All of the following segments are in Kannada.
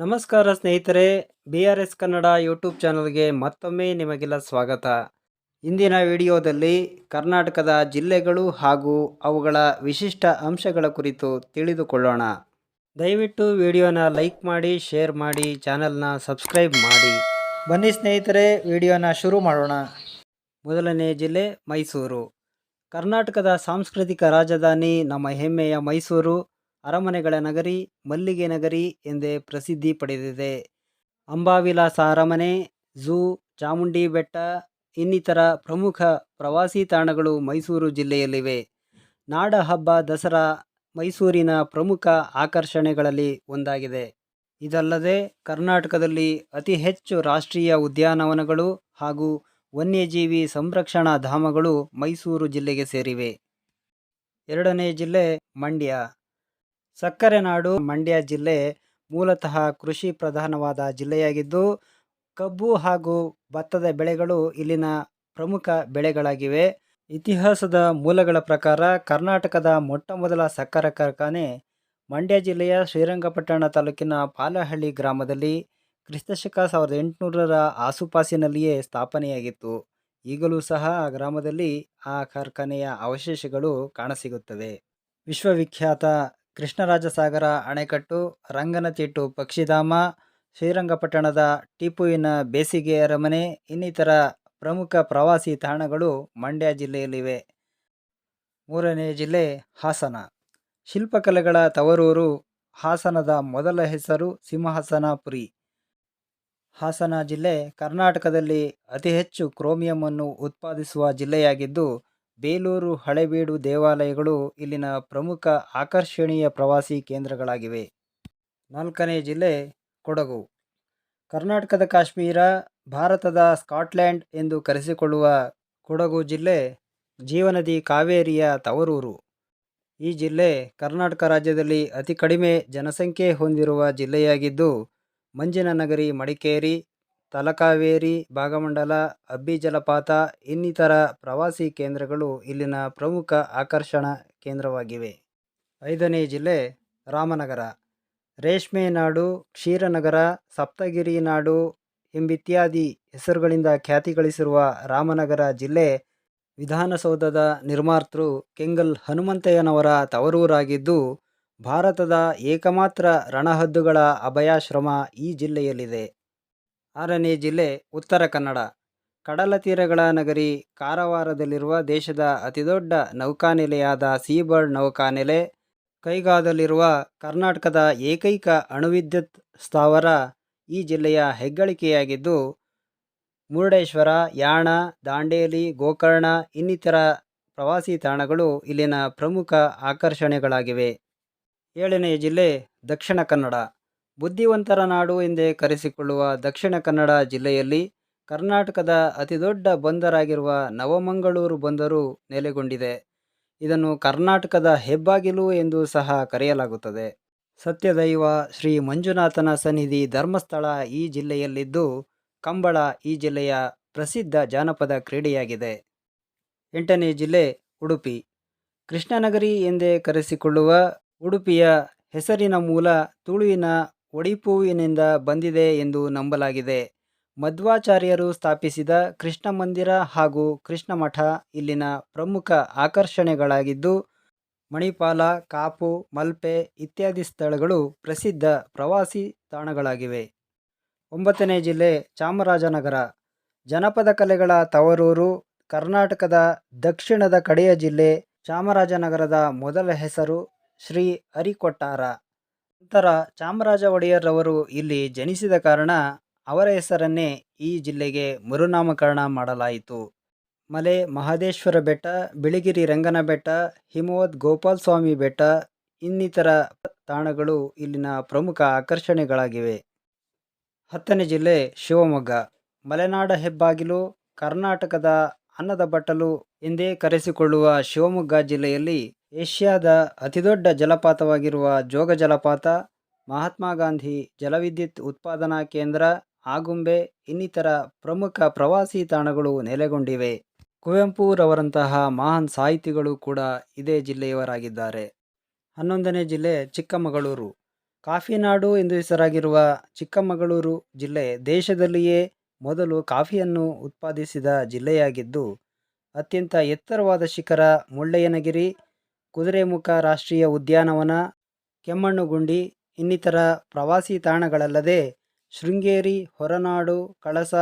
ನಮಸ್ಕಾರ ಸ್ನೇಹಿತರೆ, B R S Kannada YouTube ಚಾನಲ್ಗೆ ಮತ್ತೊಮ್ಮೆ ನಿಮಗೆಲ್ಲ ಸ್ವಾಗತ. ಇಂದಿನ ವಿಡಿಯೋದಲ್ಲಿ ಕರ್ನಾಟಕದ ಜಿಲ್ಲೆಗಳು ಹಾಗೂ ಅವುಗಳ ವಿಶಿಷ್ಟ ಅಂಶಗಳ ಕುರಿತು ತಿಳಿದುಕೊಳ್ಳೋಣ. ದಯವಿಟ್ಟು ವಿಡಿಯೋನ ಲೈಕ್ ಮಾಡಿ, ಶೇರ್ ಮಾಡಿ, ಚಾನಲ್ನ ಸಬ್ಸ್ಕ್ರೈಬ್ ಮಾಡಿ. ಬನ್ನಿ ಸ್ನೇಹಿತರೆ, ವಿಡಿಯೋನ ಶುರು ಮಾಡೋಣ. ಮೊದಲನೇ ಜಿಲ್ಲೆ ಮೈಸೂರು. ಕರ್ನಾಟಕದ ಸಾಂಸ್ಕೃತಿಕ ರಾಜಧಾನಿ ನಮ್ಮ ಹೆಮ್ಮೆಯ ಮೈಸೂರು. ಅರಮನೆಗಳ ನಗರಿ ಮಲ್ಲಿಗೆ ನಗರಿ ಎಂದೇ ಪ್ರಸಿದ್ಧಿ ಪಡೆದಿದೆ. ಅಂಬಾವಿಲಾಸ ಅರಮನೆ, ಝೂ, ಚಾಮುಂಡಿ ಬೆಟ್ಟ, ಇನ್ನಿತರ ಪ್ರಮುಖ ಪ್ರವಾಸಿ ತಾಣಗಳು ಮೈಸೂರು ಜಿಲ್ಲೆಯಲ್ಲಿವೆ. ನಾಡ ಹಬ್ಬ ದಸರಾ ಮೈಸೂರಿನ ಪ್ರಮುಖ ಆಕರ್ಷಣೆಗಳಲ್ಲಿ ಒಂದಾಗಿದೆ. ಇದಲ್ಲದೆ ಕರ್ನಾಟಕದಲ್ಲಿ ಅತಿ ಹೆಚ್ಚು ರಾಷ್ಟ್ರೀಯ ಉದ್ಯಾನವನಗಳು ಹಾಗೂ ವನ್ಯಜೀವಿ ಸಂರಕ್ಷಣಾ ಧಾಮಗಳು ಮೈಸೂರು ಜಿಲ್ಲೆಗೆ ಸೇರಿವೆ. ಎರಡನೇ ಜಿಲ್ಲೆ ಮಂಡ್ಯ. ಸಕ್ಕರೆ ನಾಡು ಮಂಡ್ಯ ಜಿಲ್ಲೆ ಮೂಲತಃ ಕೃಷಿ ಪ್ರಧಾನವಾದ ಜಿಲ್ಲೆಯಾಗಿದ್ದು, ಕಬ್ಬು ಹಾಗೂ ಭತ್ತದ ಬೆಳೆಗಳು ಇಲ್ಲಿನ ಪ್ರಮುಖ ಬೆಳೆಗಳಾಗಿವೆ. ಇತಿಹಾಸದ ಮೂಲಗಳ ಪ್ರಕಾರ ಕರ್ನಾಟಕದ ಮೊಟ್ಟಮೊದಲ ಸಕ್ಕರೆ ಕಾರ್ಖಾನೆ ಮಂಡ್ಯ ಜಿಲ್ಲೆಯ ಶ್ರೀರಂಗಪಟ್ಟಣ ತಾಲೂಕಿನ ಪಾಲಹಳ್ಳಿ ಗ್ರಾಮದಲ್ಲಿ ಕ್ರಿಸ್ತಶಕ ಸಾವಿರದ ಎಂಟುನೂರರ ಆಸುಪಾಸಿನಲ್ಲಿಯೇ ಸ್ಥಾಪನೆಯಾಗಿತ್ತು. ಈಗಲೂ ಸಹ ಆ ಗ್ರಾಮದಲ್ಲಿ ಆ ಕಾರ್ಖಾನೆಯ ಅವಶೇಷಗಳು ಕಾಣಸಿಗುತ್ತವೆ. ವಿಶ್ವವಿಖ್ಯಾತ ಕೃಷ್ಣರಾಜಸಾಗರ ಅಣೆಕಟ್ಟು ರಂಗನತಿಟ್ಟು ಪಕ್ಷಿಧಾಮ, ಶ್ರೀರಂಗಪಟ್ಟಣದ ಟಿಪ್ಪುವಿನ ಬೇಸಿಗೆ ಅರಮನೆ, ಇನ್ನಿತರ ಪ್ರಮುಖ ಪ್ರವಾಸಿ ತಾಣಗಳು ಮಂಡ್ಯ ಜಿಲ್ಲೆಯಲ್ಲಿವೆ. ಮೂರನೇ ಜಿಲ್ಲೆ ಹಾಸನ. ಶಿಲ್ಪಕಲೆಗಳ ತವರೂರು, ಹಾಸನದ ಮೊದಲ ಹೆಸರು ಸಿಂಹಾಸನಪುರಿ ಹಾಸನ ಜಿಲ್ಲೆ ಕರ್ನಾಟಕದಲ್ಲಿ ಅತಿ ಹೆಚ್ಚು ಕ್ರೋಮಿಯಂ ಅನ್ನು ಉತ್ಪಾದಿಸುವ ಜಿಲ್ಲೆಯಾಗಿದ್ದು ಬೇಲೂರು ಹಳೆಬೀಡು ದೇವಾಲಯಗಳು ಇಲ್ಲಿನ ಪ್ರಮುಖ ಆಕರ್ಷಣೀಯ ಪ್ರವಾಸಿ ಕೇಂದ್ರಗಳಾಗಿವೆ. ನಾಲ್ಕನೇ ಜಿಲ್ಲೆ ಕೊಡಗು. ಕರ್ನಾಟಕದ ಕಾಶ್ಮೀರ, ಭಾರತದ ಸ್ಕಾಟ್ಲ್ಯಾಂಡ್ ಎಂದು ಕರೆಸಿಕೊಳ್ಳುವ ಕೊಡಗು ಜಿಲ್ಲೆ ಜೀವನದಿ ಕಾವೇರಿಯ ತವರೂರು. ಈ ಜಿಲ್ಲೆ ಕರ್ನಾಟಕ ರಾಜ್ಯದಲ್ಲಿ ಅತಿ ಕಡಿಮೆ ಜನಸಂಖ್ಯೆ ಹೊಂದಿರುವ ಜಿಲ್ಲೆಯಾಗಿದ್ದು ಮಂಜಿನ ನಗರಿ ಮಡಿಕೇರಿ ತಲಕಾವೇರಿ ಭಾಗಮಂಡಲ ಅಬ್ಬಿ ಜಲಪಾತ, ಇನ್ನಿತರ ಪ್ರವಾಸಿ ಕೇಂದ್ರಗಳು ಇಲ್ಲಿನ ಪ್ರಮುಖ ಆಕರ್ಷಣಾ ಕೇಂದ್ರವಾಗಿವೆ. ಐದನೇ ಜಿಲ್ಲೆ ರಾಮನಗರ. ರೇಷ್ಮೆ ನಾಡು, ಕ್ಷೀರನಗರ, ಸಪ್ತಗಿರಿ ನಾಡು ಎಂಬಿತ್ಯಾದಿ ಹೆಸರುಗಳಿಂದ ಖ್ಯಾತಿ ಗಳಿಸಿರುವ ರಾಮನಗರ ಜಿಲ್ಲೆ ವಿಧಾನಸೌಧದ ನಿರ್ಮಾತೃ ಕೆಂಗಲ್ ಹನುಮಂತಯ್ಯನವರ ತವರೂರಾಗಿದ್ದು, ಭಾರತದ ಏಕಮಾತ್ರ ರಣಹದ್ದುಗಳ ಅಭಯಾಶ್ರಮ ಈ ಜಿಲ್ಲೆಯಲ್ಲಿದೆ. ಆರನೇ ಜಿಲ್ಲೆ ಉತ್ತರ ಕನ್ನಡ. ಕಡಲ ತೀರಗಳ ನಗರಿ ಕಾರವಾರದಲ್ಲಿರುವ ದೇಶದ ಅತಿದೊಡ್ಡ ನೌಕಾನೆಲೆಯಾದ ಸೀಬರ್ಡ್ ನೌಕಾನೆಲೆ, ಕೈಗಾದಲ್ಲಿರುವ ಕರ್ನಾಟಕದ ಏಕೈಕ ಅಣುವಿದ್ಯುತ್ ಸ್ಥಾವರ ಈ ಜಿಲ್ಲೆಯ ಹೆಗ್ಗಳಿಕೆಯಾಗಿದ್ದು, ಮುರುಡೇಶ್ವರ, ಯಾಣ, ದಾಂಡೇಲಿ, ಗೋಕರ್ಣ ಇನ್ನಿತರ ಪ್ರವಾಸಿ ತಾಣಗಳು ಇಲ್ಲಿನ ಪ್ರಮುಖ ಆಕರ್ಷಣೆಗಳಾಗಿವೆ. ಏಳನೇ ಜಿಲ್ಲೆ ದಕ್ಷಿಣ ಕನ್ನಡ. ಬುದ್ಧಿವಂತರ ನಾಡು ಎಂದೇ ಕರೆಸಿಕೊಳ್ಳುವ ದಕ್ಷಿಣ ಕನ್ನಡ ಜಿಲ್ಲೆಯಲ್ಲಿ ಕರ್ನಾಟಕದ ಅತಿದೊಡ್ಡ ಬಂದರಾಗಿರುವ ನವಮಂಗಳೂರು ಬಂದರು ನೆಲೆಗೊಂಡಿದೆ. ಇದನ್ನು ಕರ್ನಾಟಕದ ಹೆಬ್ಬಾಗಿಲು ಎಂದು ಸಹ ಕರೆಯಲಾಗುತ್ತದೆ. ಸತ್ಯದೈವ ಶ್ರೀ ಮಂಜುನಾಥನ ಸನ್ನಿಧಿ ಧರ್ಮಸ್ಥಳ ಈ ಜಿಲ್ಲೆಯಲ್ಲಿದ್ದು ಕಂಬಳ ಈ ಜಿಲ್ಲೆಯ ಪ್ರಸಿದ್ಧ ಜಾನಪದ ಕ್ರೀಡೆಯಾಗಿದೆ. ಎಂಟನೇ ಜಿಲ್ಲೆ ಉಡುಪಿ. ಕೃಷ್ಣನಗರಿ ಎಂದೇ ಕರೆಸಿಕೊಳ್ಳುವ ಉಡುಪಿಯ ಹೆಸರಿನ ಮೂಲ ತುಳುವಿನ ಒಡಿಪುವಿನಿಂದ ಬಂದಿದೆ ಎಂದು ನಂಬಲಾಗಿದೆ. ಮಧ್ವಾಚಾರ್ಯರು ಸ್ಥಾಪಿಸಿದ ಕೃಷ್ಣ ಮಂದಿರ ಹಾಗೂ ಕೃಷ್ಣ ಮಠ ಇಲ್ಲಿನ ಪ್ರಮುಖ ಆಕರ್ಷಣೆಗಳಾಗಿದ್ದು, ಮಣಿಪಾಲ, ಕಾಪು, ಮಲ್ಪೆ ಇತ್ಯಾದಿ ಸ್ಥಳಗಳು ಪ್ರಸಿದ್ಧ ಪ್ರವಾಸಿ ತಾಣಗಳಾಗಿವೆ. ಒಂಬತ್ತನೇ ಜಿಲ್ಲೆ ಚಾಮರಾಜನಗರ. ಜನಪದ ಕಲೆಗಳ ತವರೂರು, ಕರ್ನಾಟಕದ ದಕ್ಷಿಣದ ಕಡೆಯ ಜಿಲ್ಲೆ ಚಾಮರಾಜನಗರದ ಮೊದಲ ಹೆಸರು ಶ್ರೀ ಹರಿಕೊಟ್ಟಾರ ನಂತರ ಚಾಮರಾಜ ಒಡೆಯರ್ರವರು ಇಲ್ಲಿ ಜನಿಸಿದ ಕಾರಣ ಅವರ ಹೆಸರನ್ನೇ ಈ ಜಿಲ್ಲೆಗೆ ಮರುನಾಮಕರಣ ಮಾಡಲಾಯಿತು. ಮಲೆ ಮಹದೇಶ್ವರ ಬೆಟ್ಟ, ಬಿಳಿಗಿರಿ ರಂಗನ ಬೆಟ್ಟ, ಹಿಮವದ್ ಗೋಪಾಲಸ್ವಾಮಿ ಬೆಟ್ಟ, ಇನ್ನಿತರ ತಾಣಗಳು ಇಲ್ಲಿನ ಪ್ರಮುಖ ಆಕರ್ಷಣೆಗಳಾಗಿವೆ. ಹತ್ತನೇ ಜಿಲ್ಲೆ ಶಿವಮೊಗ್ಗ. ಮಲೆನಾಡ ಹೆಬ್ಬಾಗಿಲು, ಕರ್ನಾಟಕದ ಅನ್ನದ ಬಟ್ಟಲು ಎಂದೇ ಕರೆಸಿಕೊಳ್ಳುವ ಶಿವಮೊಗ್ಗ ಜಿಲ್ಲೆಯಲ್ಲಿ ಏಷ್ಯಾದ ಅತಿದೊಡ್ಡ ಜಲಪಾತವಾಗಿರುವ ಜೋಗ ಜಲಪಾತ, ಮಹಾತ್ಮ ಗಾಂಧಿ ಜಲವಿದ್ಯುತ್ ಉತ್ಪಾದನಾ ಕೇಂದ್ರ, ಆಗುಂಬೆ, ಇನ್ನಿತರ ಪ್ರಮುಖ ಪ್ರವಾಸಿ ತಾಣಗಳು ನೆಲೆಗೊಂಡಿವೆ. ಕುವೆಂಪುರವರಂತಹ ಮಹಾನ್ ಸಾಹಿತಿಗಳು ಕೂಡ ಇದೇ ಜಿಲ್ಲೆಯವರಾಗಿದ್ದಾರೆ. ಹನ್ನೊಂದನೇ ಜಿಲ್ಲೆ ಚಿಕ್ಕಮಗಳೂರು. ಕಾಫಿನಾಡು ಎಂದು ಹೆಸರಾಗಿರುವ ಚಿಕ್ಕಮಗಳೂರು ಜಿಲ್ಲೆ ದೇಶದಲ್ಲಿಯೇ ಮೊದಲು ಕಾಫಿಯನ್ನು ಉತ್ಪಾದಿಸಿದ ಜಿಲ್ಲೆಯಾಗಿದ್ದು, ಅತ್ಯಂತ ಎತ್ತರವಾದ ಶಿಖರ ಮುಳ್ಳಯ್ಯನಗಿರಿ ಕುದುರೆಮುಖ ರಾಷ್ಟ್ರೀಯ ಉದ್ಯಾನವನ, ಕೆಮ್ಮಣ್ಣುಗುಂಡಿ, ಇನ್ನಿತರ ಪ್ರವಾಸಿ ತಾಣಗಳಲ್ಲದೆ ಶೃಂಗೇರಿ, ಹೊರನಾಡು, ಕಳಸ,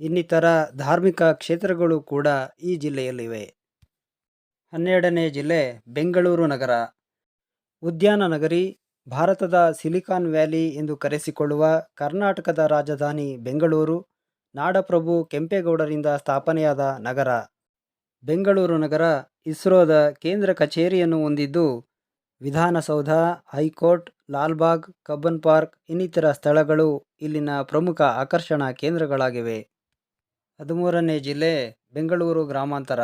ಇನ್ನಿತರ ಧಾರ್ಮಿಕ ಕ್ಷೇತ್ರಗಳು ಕೂಡ ಈ ಜಿಲ್ಲೆಯಲ್ಲಿವೆ. ಹನ್ನೆರಡನೇ ಜಿಲ್ಲೆ ಬೆಂಗಳೂರು ನಗರ. ಉದ್ಯಾನ ನಗರಿ ಭಾರತದ ಸಿಲಿಕಾನ್ ವ್ಯಾಲಿ ಎಂದು ಕರೆಸಿಕೊಳ್ಳುವ ಕರ್ನಾಟಕದ ರಾಜಧಾನಿ ಬೆಂಗಳೂರು, ನಾಡಪ್ರಭು ಕೆಂಪೇಗೌಡರಿಂದ ಸ್ಥಾಪನೆಯಾದ ನಗರ. ಬೆಂಗಳೂರು ನಗರ ಇಸ್ರೋದ ಕೇಂದ್ರ ಕಚೇರಿಯನ್ನು ಹೊಂದಿದ್ದು Vidhana Soudha, high court, Lalbagh, Cubbon park ಇನ್ನಿತರ ಸ್ಥಳಗಳು ಇಲ್ಲಿನ ಪ್ರಮುಖ ಆಕರ್ಷಣಾ ಕೇಂದ್ರಗಳಾಗಿವೆ. ಹದಿಮೂರನೇ ಜಿಲ್ಲೆ ಬೆಂಗಳೂರು ಗ್ರಾಮಾಂತರ.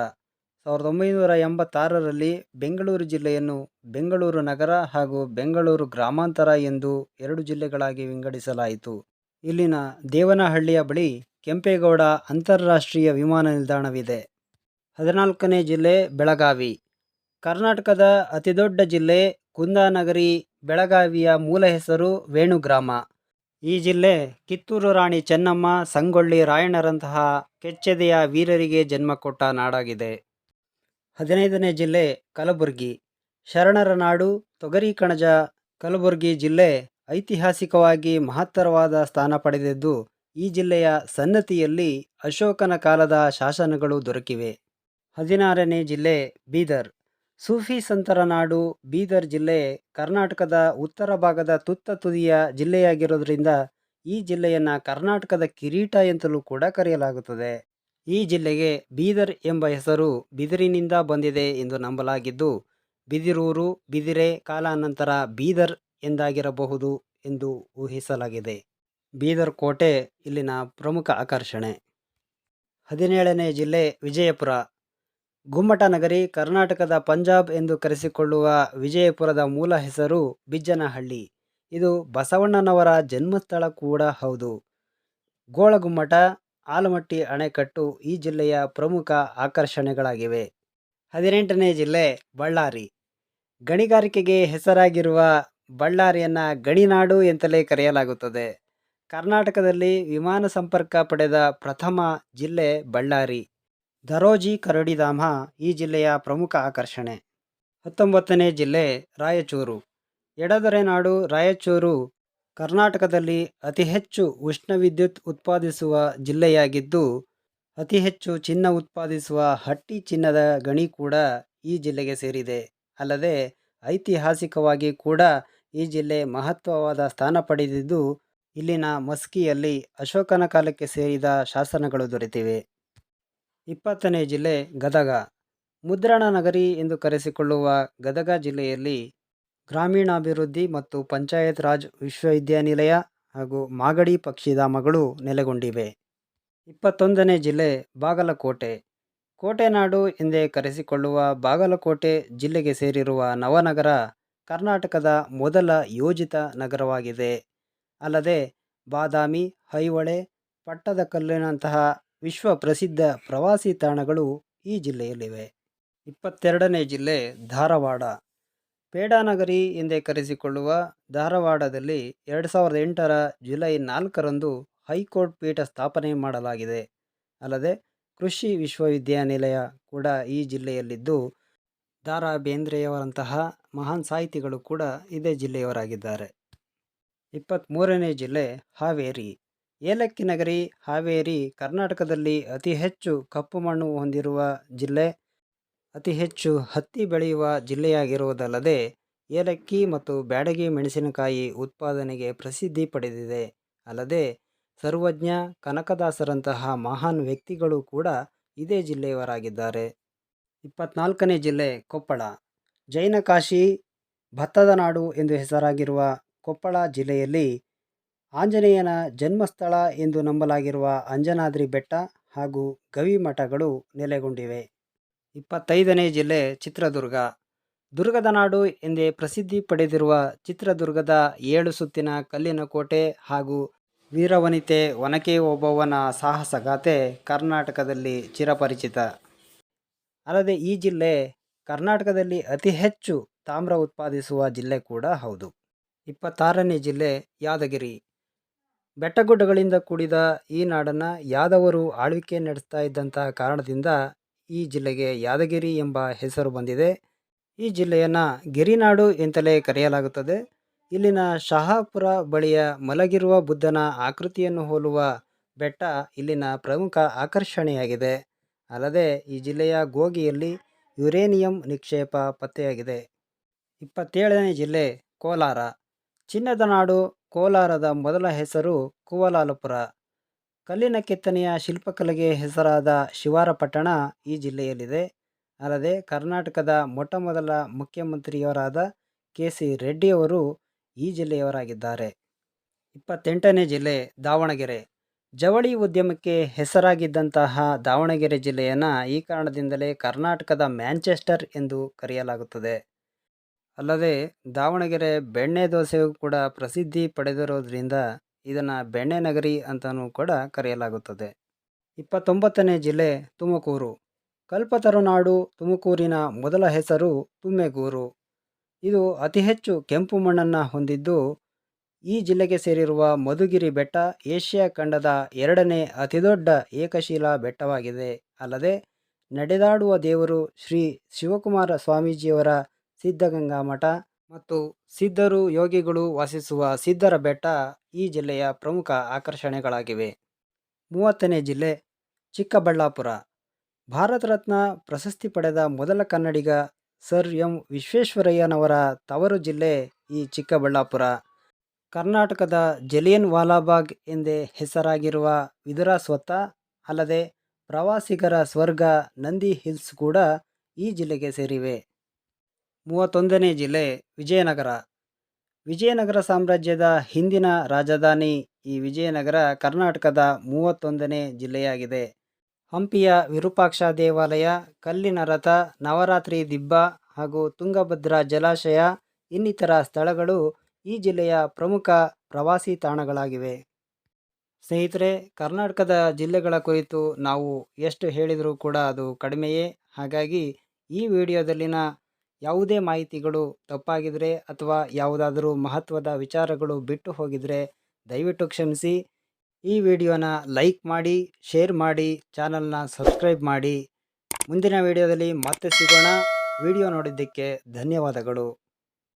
ಸಾವಿರದ ಒಂಬೈನೂರ ಎಂಬತ್ತಾರರಲ್ಲಿ ಬೆಂಗಳೂರು ಜಿಲ್ಲೆಯನ್ನು ಬೆಂಗಳೂರು ನಗರ ಹಾಗೂ ಬೆಂಗಳೂರು ಗ್ರಾಮಾಂತರ ಎಂದು ಎರಡು ಜಿಲ್ಲೆಗಳಾಗಿ ವಿಂಗಡಿಸಲಾಯಿತು. ಇಲ್ಲಿನ ದೇವನಹಳ್ಳಿಯ ಬಳಿ ಕೆಂಪೇಗೌಡ ಅಂತಾರಾಷ್ಟ್ರೀಯ ವಿಮಾನ ನಿಲ್ದಾಣವಿದೆ. ಹದಿನಾಲ್ಕನೇ ಜಿಲ್ಲೆ ಬೆಳಗಾವಿ. ಕರ್ನಾಟಕದ ಅತಿದೊಡ್ಡ ಜಿಲ್ಲೆ ಕುಂದಾನಗರಿ ಬೆಳಗಾವಿಯ ಮೂಲ ಹೆಸರು ವೇಣುಗ್ರಾಮ. ಈ ಜಿಲ್ಲೆ ಕಿತ್ತೂರು ರಾಣಿ ಚೆನ್ನಮ್ಮ ಸಂಗೊಳ್ಳಿ ರಾಯಣ್ಣರಂತಹ ಕೆಚ್ಚೆದೆಯ ವೀರರಿಗೆ ಜನ್ಮ ಕೊಟ್ಟ ನಾಡಾಗಿದೆ. ಹದಿನೈದನೇ ಜಿಲ್ಲೆ ಕಲಬುರಗಿ. ಶರಣರ ನಾಡು, ತೊಗರಿ ಕಣಜ, ಕಲಬುರಗಿ ಜಿಲ್ಲೆ ಐತಿಹಾಸಿಕವಾಗಿ ಮಹತ್ತರವಾದ ಸ್ಥಾನ ಪಡೆದಿದ್ದು, ಈ ಜಿಲ್ಲೆಯ ಸನ್ನತಿಯಲ್ಲಿ ಅಶೋಕನ ಕಾಲದ ಶಾಸನಗಳು ದೊರಕಿವೆ. ಹದಿನಾರನೇ ಜಿಲ್ಲೆ ಬೀದರ್. ಸೂಫಿ ಸಂತರ ನಾಡು ಬೀದರ್ ಜಿಲ್ಲೆ ಕರ್ನಾಟಕದ ಉತ್ತರ ಭಾಗದ ತುತ್ತ ತುದಿಯ ಜಿಲ್ಲೆಯಾಗಿರೋದ್ರಿಂದ ಈ ಜಿಲ್ಲೆಯನ್ನು ಕರ್ನಾಟಕದ ಕಿರೀಟ ಎಂತಲೂ ಕೂಡ ಕರೆಯಲಾಗುತ್ತದೆ. ಈ ಜಿಲ್ಲೆಗೆ ಬೀದರ್ ಎಂಬ ಹೆಸರು ಬಿದಿರಿನಿಂದ ಬಂದಿದೆ ಎಂದು ನಂಬಲಾಗಿದ್ದು, ಬಿದಿರೂರು, ಬಿದಿರೆ ಕಾಲಾನಂತರ ಬೀದರ್ ಎಂದಾಗಿರಬಹುದು ಎಂದು ಊಹಿಸಲಾಗಿದೆ. ಬೀದರ್ ಕೋಟೆ ಇಲ್ಲಿನ ಪ್ರಮುಖ ಆಕರ್ಷಣೆ. ಹದಿನೇಳನೇ ಜಿಲ್ಲೆ ವಿಜಯಪುರ. ಗುಮ್ಮಟ ನಗರಿ ಕರ್ನಾಟಕದ ಪಂಜಾಬ್ ಎಂದು ಕರೆಸಿಕೊಳ್ಳುವ ವಿಜಯಪುರದ ಮೂಲ ಹೆಸರು ಬಿಜ್ಜನಹಳ್ಳಿ. ಇದು ಬಸವಣ್ಣನವರ ಜನ್ಮಸ್ಥಳ ಕೂಡ ಹೌದು. ಗೋಳಗುಮ್ಮಟ, ಆಲಮಟ್ಟಿ ಅಣೆಕಟ್ಟು ಈ ಜಿಲ್ಲೆಯ ಪ್ರಮುಖ ಆಕರ್ಷಣೆಗಳಾಗಿವೆ. ಹದಿನೆಂಟನೇ ಜಿಲ್ಲೆ ಬಳ್ಳಾರಿ. ಗಣಿಗಾರಿಕೆಗೆ ಹೆಸರಾಗಿರುವ ಬಳ್ಳಾರಿಯನ್ನು ಗಣಿನಾಡು ಎಂತಲೇ ಕರೆಯಲಾಗುತ್ತದೆ. ಕರ್ನಾಟಕದಲ್ಲಿ ವಿಮಾನ ಸಂಪರ್ಕ ಪಡೆದ ಪ್ರಥಮ ಜಿಲ್ಲೆ ಬಳ್ಳಾರಿ. ದರೋಜಿ ಕರಡಿಧಾಮ ಈ ಜಿಲ್ಲೆಯ ಪ್ರಮುಖ ಆಕರ್ಷಣೆ. ಹತ್ತೊಂಬತ್ತನೇ ಜಿಲ್ಲೆ ರಾಯಚೂರು. ಎಡದೊರೆ ನಾಡು ರಾಯಚೂರು ಕರ್ನಾಟಕದಲ್ಲಿ ಅತಿ ಹೆಚ್ಚು ಉಷ್ಣ ವಿದ್ಯುತ್ ಉತ್ಪಾದಿಸುವ ಜಿಲ್ಲೆಯಾಗಿದ್ದು, ಅತಿ ಹೆಚ್ಚು ಚಿನ್ನ ಉತ್ಪಾದಿಸುವ ಹಟ್ಟಿ ಚಿನ್ನದ ಗಣಿ ಕೂಡ ಈ ಜಿಲ್ಲೆಗೆ ಸೇರಿದೆ. ಅಲ್ಲದೆ ಐತಿಹಾಸಿಕವಾಗಿ ಕೂಡ ಈ ಜಿಲ್ಲೆ ಮಹತ್ವವಾದ ಸ್ಥಾನ ಪಡೆದಿದ್ದು, ಇಲ್ಲಿನ ಮಸ್ಕಿಯಲ್ಲಿ ಅಶೋಕನ ಕಾಲಕ್ಕೆ ಸೇರಿದ ಶಾಸನಗಳು ದೊರೆತಿವೆ. ಇಪ್ಪತ್ತನೇ ಜಿಲ್ಲೆ ಗದಗ. ಮುದ್ರಣ ನಗರಿ ಎಂದು ಕರೆಸಿಕೊಳ್ಳುವ ಗದಗ ಜಿಲ್ಲೆಯಲ್ಲಿ ಗ್ರಾಮೀಣಾಭಿವೃದ್ಧಿ ಮತ್ತು ಪಂಚಾಯತ್ ರಾಜ್ ವಿಶ್ವವಿದ್ಯಾನಿಲಯ ಹಾಗೂ ಮಾಗಡಿ ಪಕ್ಷಿಧಾಮಗಳು ನೆಲೆಗೊಂಡಿವೆ. ಇಪ್ಪತ್ತೊಂದನೇ ಜಿಲ್ಲೆ ಬಾಗಲಕೋಟೆ. ಕೋಟೆನಾಡು ಎಂದೇ ಕರೆಸಿಕೊಳ್ಳುವ ಬಾಗಲಕೋಟೆ ಜಿಲ್ಲೆಗೆ ಸೇರಿರುವ ನವನಗರ ಕರ್ನಾಟಕದ ಮೊದಲ ಯೋಜಿತ ನಗರವಾಗಿದೆ. ಅಲ್ಲದೆ ಬಾದಾಮಿ ಐಹೊಳೆ ಪಟ್ಟದಕಲ್ಲಿನಂತಹ ವಿಶ್ವ ಪ್ರಸಿದ್ಧ ಪ್ರವಾಸಿ ತಾಣಗಳು ಈ ಜಿಲ್ಲೆಯಲ್ಲಿವೆ. ಇಪ್ಪತ್ತೆರಡನೇ ಜಿಲ್ಲೆ ಧಾರವಾಡ. ಪೇಡಾನಗರಿ ಎಂದೇ ಕರೆಸಿಕೊಳ್ಳುವ ಧಾರವಾಡದಲ್ಲಿ ಎರಡು ಸಾವಿರದ ಎಂಟರ ಜುಲೈ ನಾಲ್ಕರಂದು ಹೈಕೋರ್ಟ್ ಪೀಠ ಸ್ಥಾಪನೆ ಮಾಡಲಾಗಿದೆ. ಅಲ್ಲದೆ ಕೃಷಿ ವಿಶ್ವವಿದ್ಯಾನಿಲಯ ಕೂಡ ಈ ಜಿಲ್ಲೆಯಲ್ಲಿದ್ದು ದಾರಾ ಬೇಂದ್ರೆಯವರಂತಹ ಮಹಾನ್ ಸಾಹಿತಿಗಳು ಕೂಡ ಇದೇ ಜಿಲ್ಲೆಯವರಾಗಿದ್ದಾರೆ. ಇಪ್ಪತ್ತ್ಮೂರನೇ ಜಿಲ್ಲೆ ಹಾವೇರಿ. ಏಲಕ್ಕಿ ನಗರಿ, ಹಾವೇರಿ, ಕರ್ನಾಟಕದಲ್ಲಿ ಅತಿ ಹೆಚ್ಚು ಕಪ್ಪು ಮಣ್ಣು ಹೊಂದಿರುವ ಜಿಲ್ಲೆ, ಅತಿ ಹೆಚ್ಚು ಹತ್ತಿ ಬೆಳೆಯುವ ಜಿಲ್ಲೆಯಾಗಿರುವುದಲ್ಲದೆ, ಏಲಕ್ಕಿ ಮತ್ತು ಬ್ಯಾಡಗಿ ಮೆಣಸಿನಕಾಯಿ ಉತ್ಪಾದನೆಗೆ ಪ್ರಸಿದ್ಧಿ ಪಡೆದಿದೆ. ಅಲ್ಲದೆ, ಸರ್ವಜ್ಞ ಕನಕದಾಸರಂತಹ ಮಹಾನ್ ವ್ಯಕ್ತಿಗಳು ಕೂಡ ಇದೇ ಜಿಲ್ಲೆಯವರಾಗಿದ್ದಾರೆ. ಇಪ್ಪತ್ನಾಲ್ಕನೇ ಜಿಲ್ಲೆ ಕೊಪ್ಪಳ. ಜೈನ ಕಾಶಿ ಭತ್ತದ ನಾಡು ಎಂದು ಹೆಸರಾಗಿರುವ ಕೊಪ್ಪಳ ಜಿಲ್ಲೆಯಲ್ಲಿ ಆಂಜನೇಯನ ಜನ್ಮಸ್ಥಳ ಎಂದು ನಂಬಲಾಗಿರುವ ಅಂಜನಾದ್ರಿ ಬೆಟ್ಟ ಹಾಗೂ ಗವಿಮಠಗಳು ನೆಲೆಗೊಂಡಿವೆ. ಇಪ್ಪತ್ತೈದನೇ ಜಿಲ್ಲೆ ಚಿತ್ರದುರ್ಗ. ದುರ್ಗದ ನಾಡು ಎಂದೇ ಪ್ರಸಿದ್ಧಿ ಪಡೆದಿರುವ ಚಿತ್ರದುರ್ಗದ ಏಳು ಸುತ್ತಿನ ಕಲ್ಲಿನ ಕೋಟೆ ಹಾಗೂ ವೀರವನಿತೆ ಒನಕೆ ಓಬವ್ವನ ಸಾಹಸಗಾಥೆ ಕರ್ನಾಟಕದಲ್ಲಿ ಚಿರಪರಿಚಿತ. ಅಲ್ಲದೆ ಈ ಜಿಲ್ಲೆ ಕರ್ನಾಟಕದಲ್ಲಿ ಅತಿ ಹೆಚ್ಚು ತಾಮ್ರ ಉತ್ಪಾದಿಸುವ ಜಿಲ್ಲೆ ಕೂಡ ಹೌದು. ಇಪ್ಪತ್ತಾರನೇ ಜಿಲ್ಲೆ ಯಾದಗಿರಿ. ಬೆಟ್ಟಗುಡ್ಡಗಳಿಂದ ಕೂಡಿದ ಈ ನಾಡನ್ನು ಯಾದವರು ಆಳ್ವಿಕೆ ನಡೆಸ್ತಾ ಇದ್ದಂತಹ ಕಾರಣದಿಂದ ಈ ಜಿಲ್ಲೆಗೆ ಯಾದಗಿರಿ ಎಂಬ ಹೆಸರು ಬಂದಿದೆ. ಈ ಜಿಲ್ಲೆಯನ್ನು ಗಿರಿನಾಡು ಎಂತಲೇ ಕರೆಯಲಾಗುತ್ತದೆ. ಇಲ್ಲಿನ ಶಹಾಪುರ ಬಳಿಯ ಮಲಗಿರುವ ಬುದ್ಧನ ಆಕೃತಿಯನ್ನು ಹೋಲುವ ಬೆಟ್ಟ ಇಲ್ಲಿನ ಪ್ರಮುಖ ಆಕರ್ಷಣೆಯಾಗಿದೆ. ಅಲ್ಲದೆ ಈ ಜಿಲ್ಲೆಯ ಗೋಗಿಯಲ್ಲಿ ಯುರೇನಿಯಂ ನಿಕ್ಷೇಪ ಪತ್ತೆಯಾಗಿದೆ. ಇಪ್ಪತ್ತೇಳನೇ ಜಿಲ್ಲೆ ಕೋಲಾರ. ಚಿನ್ನದ ನಾಡು ಕೋಲಾರದ ಮೊದಲ ಹೆಸರು ಕುವಲಾಲಪುರ. ಕಲ್ಲಿನ ಕೆತ್ತನೆಯ ಶಿಲ್ಪಕಲೆಗೆ ಹೆಸರಾದ ಶಿವಾರಪಟ್ಟಣ ಈ ಜಿಲ್ಲೆಯಲ್ಲಿದೆ. ಅಲ್ಲದೆ ಕರ್ನಾಟಕದ ಮೊಟ್ಟ ಮೊದಲ ಮುಖ್ಯಮಂತ್ರಿಯವರಾದ ಕೆ ಸಿ ರೆಡ್ಡಿಯವರು ಈ ಜಿಲ್ಲೆಯವರಾಗಿದ್ದಾರೆ. ಇಪ್ಪತ್ತೆಂಟನೇ ಜಿಲ್ಲೆ ದಾವಣಗೆರೆ. ಜವಳಿ ಉದ್ಯಮಕ್ಕೆ ಹೆಸರಾಗಿದ್ದಂತಹ ದಾವಣಗೆರೆ ಜಿಲ್ಲೆಯನ್ನು ಈ ಕಾರಣದಿಂದಲೇ ಕರ್ನಾಟಕದ ಮ್ಯಾಂಚೆಸ್ಟರ್ ಎಂದು ಕರೆಯಲಾಗುತ್ತದೆ. ಅಲ್ಲದೆ ದಾವಣಗೆರೆ ಬೆಣ್ಣೆ ದೋಸೆಯು ಕೂಡ ಪ್ರಸಿದ್ಧಿ ಪಡೆದಿರೋದ್ರಿಂದ ಇದನ್ನು ಬೆಣ್ಣೆ ನಗರಿ ಅಂತಲೂ ಕೂಡ ಕರೆಯಲಾಗುತ್ತದೆ. ಇಪ್ಪತ್ತೊಂಬತ್ತನೇ ಜಿಲ್ಲೆ ತುಮಕೂರು. ಕಲ್ಪತರುನಾಡು ತುಮಕೂರಿನ ಮೊದಲ ಹೆಸರು ತುಮ್ಮೆಗೂರು. ಇದು ಅತಿ ಹೆಚ್ಚು ಕೆಂಪು ಮಣ್ಣನ್ನು ಹೊಂದಿದ್ದು, ಈ ಜಿಲ್ಲೆಗೆ ಸೇರಿರುವ ಮಧುಗಿರಿ ಬೆಟ್ಟ ಏಷ್ಯಾ ಖಂಡದ ಎರಡನೇ ಅತಿದೊಡ್ಡ ಏಕಶಿಲಾ ಬೆಟ್ಟವಾಗಿದೆ. ಅಲ್ಲದೆ ನಡೆದಾಡುವ ದೇವರು ಶ್ರೀ ಶಿವಕುಮಾರ ಸ್ವಾಮೀಜಿಯವರ ಸಿದ್ಧಗಂಗಾ ಮಠ ಮತ್ತು ಸಿದ್ಧರು ಯೋಗಿಗಳು ವಾಸಿಸುವ ಸಿದ್ಧರ ಬೆಟ್ಟ ಈ ಜಿಲ್ಲೆಯ ಪ್ರಮುಖ ಆಕರ್ಷಣೆಗಳಾಗಿವೆ. ಮೂವತ್ತನೇ ಜಿಲ್ಲೆ ಚಿಕ್ಕಬಳ್ಳಾಪುರ. ಭಾರತ ರತ್ನ ಪ್ರಶಸ್ತಿ ಪಡೆದ ಮೊದಲ ಕನ್ನಡಿಗ ಸರ್ ಎಂ ವಿಶ್ವೇಶ್ವರಯ್ಯನವರ ತವರು ಜಿಲ್ಲೆ ಈ ಚಿಕ್ಕಬಳ್ಳಾಪುರ. ಕರ್ನಾಟಕದ ಜಲಿಯನ್ ವಾಲಾಬಾಗ್ ಎಂದೇ ಹೆಸರಾಗಿರುವ ವಿದುರಾಸ್ವತ್ತ ಅಲ್ಲದೆ ಪ್ರವಾಸಿಗರ ಸ್ವರ್ಗ ನಂದಿ ಹಿಲ್ಸ್ ಕೂಡ ಈ ಜಿಲ್ಲೆಗೆ ಸೇರಿವೆ. ಮೂವತ್ತೊಂದನೇ ಜಿಲ್ಲೆ ವಿಜಯನಗರ. ವಿಜಯನಗರ ಸಾಮ್ರಾಜ್ಯದ ಹಿಂದಿನ ರಾಜಧಾನಿ ಈ ವಿಜಯನಗರ ಕರ್ನಾಟಕದ ಮೂವತ್ತೊಂದನೇ ಜಿಲ್ಲೆಯಾಗಿದೆ. ಹಂಪಿಯ ವಿರೂಪಾಕ್ಷ ದೇವಾಲಯ, ಕಲ್ಲಿನ ರಥ, ನವರಾತ್ರಿ ದಿಬ್ಬ ಹಾಗೂ ತುಂಗಭದ್ರಾ ಜಲಾಶಯ ಇನ್ನಿತರ ಸ್ಥಳಗಳು ಈ ಜಿಲ್ಲೆಯ ಪ್ರಮುಖ ಪ್ರವಾಸಿ ತಾಣಗಳಾಗಿವೆ. ಸ್ನೇಹಿತರೆ, ಕರ್ನಾಟಕದ ಜಿಲ್ಲೆಗಳ ಕುರಿತು ನಾವು ಎಷ್ಟು ಹೇಳಿದರೂ ಕೂಡ ಅದು ಕಡಿಮೆಯೇ. ಹಾಗಾಗಿ ಈ ವಿಡಿಯೋದಲ್ಲಿನ ಯಾವುದೇ ಮಾಹಿತಿಗಳು ತಪ್ಪಾಗಿದ್ದರೆ ಅಥವಾ ಯಾವುದಾದರೂ ಮಹತ್ವದ ವಿಚಾರಗಳು ಬಿಟ್ಟು ಹೋಗಿದರೆ ದಯವಿಟ್ಟು ಕ್ಷಮಿಸಿ. ಈ ವಿಡಿಯೋನ ಲೈಕ್ ಮಾಡಿ, ಶೇರ್ ಮಾಡಿ, ಚಾನಲ್ನ ಸಬ್ಸ್ಕ್ರೈಬ್ ಮಾಡಿ. ಮುಂದಿನ ವಿಡಿಯೋದಲ್ಲಿ ಮತ್ತೆ ಸಿಗೋಣ. ವಿಡಿಯೋ ನೋಡಿದ್ದಕ್ಕೆ ಧನ್ಯವಾದಗಳು.